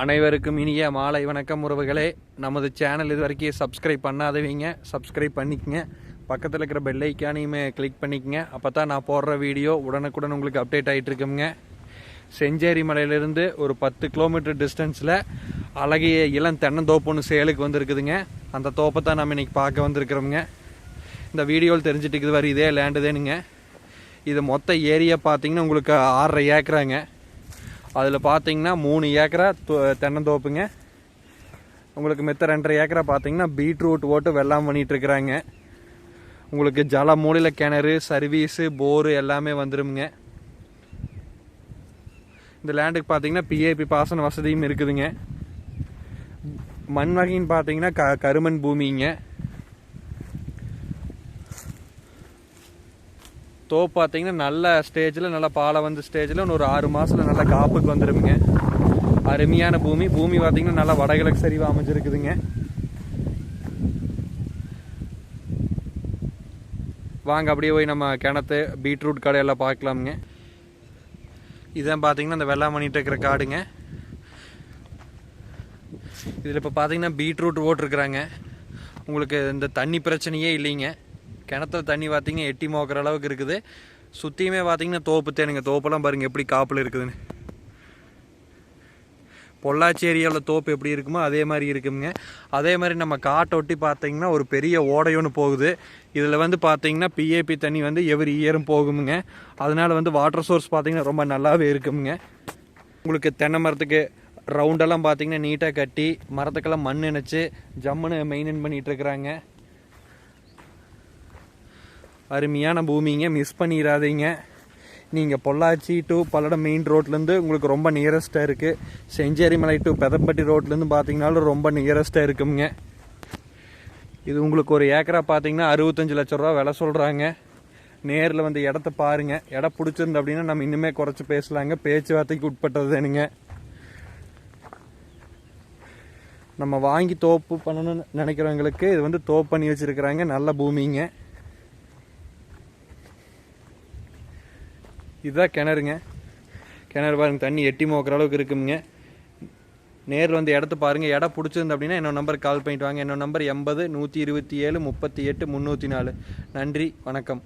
அனைவருக்கும் இனிய மாலை வணக்கம் உறவுகளே. நமது சேனல் இது வரைக்கும் சப்ஸ்கிரைப் பண்ணாதவங்க. சப்ஸ்கிரைப் பண்ணிக்கங்க. பக்கத்தில் இருக்கிற பெல் ஐக்கானையுமே கிளிக் பண்ணிக்கங்க. அப்போ தான் நான் போடுற வீடியோ உடனுக்குடன் உங்களுக்கு அப்டேட் ஆகிட்டு இருக்குங்க. செஞ்சேரி மலையிலிருந்து ஒரு பத்து கிலோமீட்டர் டிஸ்டன்ஸில் அழகிய இளம் தென்னந்தோப்பு ஒன்று சேலுக்கு வந்திருக்குதுங்க. அந்த தோப்பை தான் நம்ம இன்றைக்கி பார்க்க வந்திருக்கிறோமுங்க. இந்த வீடியோவில் தெரிஞ்சுட்டு இருக்குது வரை இதே லேண்டுதானுங்க இது மொத்த ஏரியா பார்த்தீங்கன்னா உங்களுக்கு ஆறரை ஏக்கராங்க. அதில் பார்த்தீங்கன்னா மூணு ஏக்கரா தென்னந்தோப்புங்க. உங்களுக்கு மித்த ரெண்டரை ஏக்கரா பார்த்தீங்கன்னா பீட்ரூட் ஓட்டு வெள்ளாம் பண்ணிகிட்ருக்குறாங்க உங்களுக்கு ஜல மூலையில் கிணறு சர்வீஸு போரு எல்லாமே வந்துருமுங்க. இந்த லேண்டுக்கு பார்த்தீங்கன்னா பிஏபி பாசன வசதியும் இருக்குதுங்க. மண் வகைன்னு பார்த்தீங்கன்னா க கருமண் பூமிங்க. தோப்பு பார்த்தீங்கன்னா நல்ல ஸ்டேஜில் நல்லா பாலை வந்து ஸ்டேஜில் இன்னொரு ஒரு ஆறு மாதத்தில் நல்லா காப்புக்கு வந்துருமுங்க. அருமையான பூமி. பூமி பார்த்தீங்கன்னா நல்லா வடகிழக்கு சரிவாக அமைஞ்சிருக்குதுங்க. வாங்க அப்படியே போய் நம்ம கிணத்து பீட்ரூட் கடையெல்லாம் பார்க்கலாமுங்க. இதான் பார்த்தீங்கன்னா இந்த வெள்ளாமணிட்டு இருக்கிற காடுங்க. இதில் இப்போ பார்த்தீங்கன்னா பீட்ரூட் ஓட்டிருக்குறாங்க. உங்களுக்கு இந்த தண்ணி பிரச்சனையே இல்லைங்க. கிணத்துல தண்ணி பார்த்தீங்கன்னா எட்டி மோக்கிற அளவுக்கு இருக்குது. சுற்றியுமே பார்த்தீங்கன்னா தோப்பு தேனுங்க. தோப்பெல்லாம் பாருங்கள் எப்படி காப்பில் இருக்குதுன்னு. பொள்ளாச்சி ஏரியாவில் தோப்பு எப்படி இருக்குமோ அதே மாதிரி இருக்குங்க. அதே மாதிரி நம்ம காட்டை ஒட்டி பார்த்தீங்கன்னா ஒரு பெரிய ஓடை ஒன்று போகுது. இதில் வந்து பார்த்தீங்கன்னா பிஏபி தண்ணி வந்து எவ்ரி இயரும் போகுமுங்க. அதனால் வந்து வாட்டர் சோர்ஸ் பார்த்தீங்கன்னா ரொம்ப நல்லாவே இருக்குமுங்க. உங்களுக்கு தென்னை மரத்துக்கு ரவுண்டெல்லாம் பார்த்தீங்கன்னா நீட்டாக கட்டி மரத்துக்கெல்லாம் மண் இணைச்சி ஜம்முன்னு மெயின்டைன் பண்ணிகிட்டு இருக்கிறாங்க. அருமையான பூமிங்க. மிஸ் பண்ணிடாதீங்க நீங்கள் பொள்ளாச்சி டு பல்லடம் மெயின் ரோட்லேருந்து உங்களுக்கு ரொம்ப நியரஸ்ட்டாக இருக்குது செஞ்சேரிமலை டு பெதம்பட்டி ரோட்லேருந்து பார்த்தீங்கனாலும் ரொம்ப நியரஸ்ட்டாக இருக்குங்க இது உங்களுக்கு ஒரு ஏக்கரா பார்த்தீங்கன்னா அறுபத்தஞ்சு லட்ச ரூபா விலை சொல்கிறாங்க நேரில் வந்து இடத்த பாருங்க. இடம் பிடிச்சிருந்து அப்படின்னா நம்ம இன்னுமே குறைச்சி பேசலாங்க. பேச்சுவார்த்தைக்கு உட்பட்டது தானுங்க. நம்ம வாங்கி தோப்பு பண்ணணும்னு நினைக்கிறவங்களுக்கு இது வந்து தோப்பு பண்ணி வச்சிருக்கிறாங்க. நல்ல பூமிங்க. இதுதான் கிணறுங்க. கிணறு பாருங்கள் தண்ணி எட்டி மோக்கிற அளவுக்கு இருக்குங்க நேரில் வந்து இடத்த பாருங்க. இடம் பிடிச்சிருந்து அப்படின்னா என்னோட நம்பருக்கு கால் பண்ணிட்டு வாங்க. என்னோட நம்பர் எண்பது நூற்றி இருபத்தி ஏழு முப்பத்தி எட்டு முந்நூற்றி நாலு. நன்றி வணக்கம்.